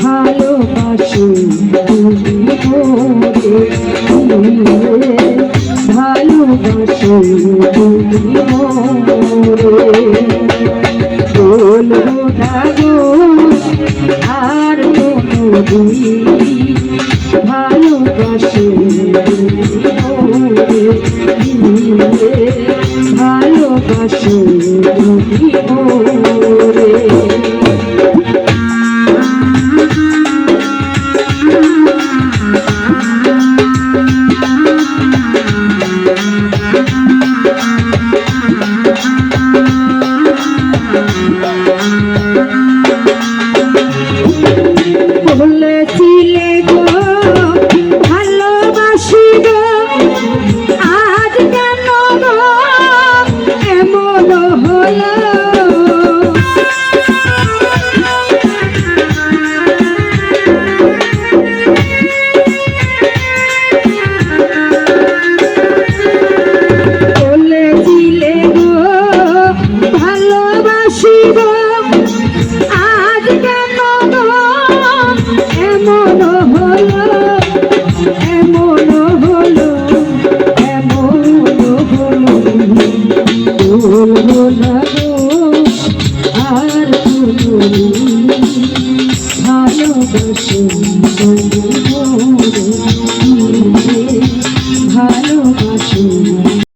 ভালোবাসি ভালোবাসি বলব না গো আর ভালোবাসি ভালোবাসি রে ভালো আর ভালোবাসে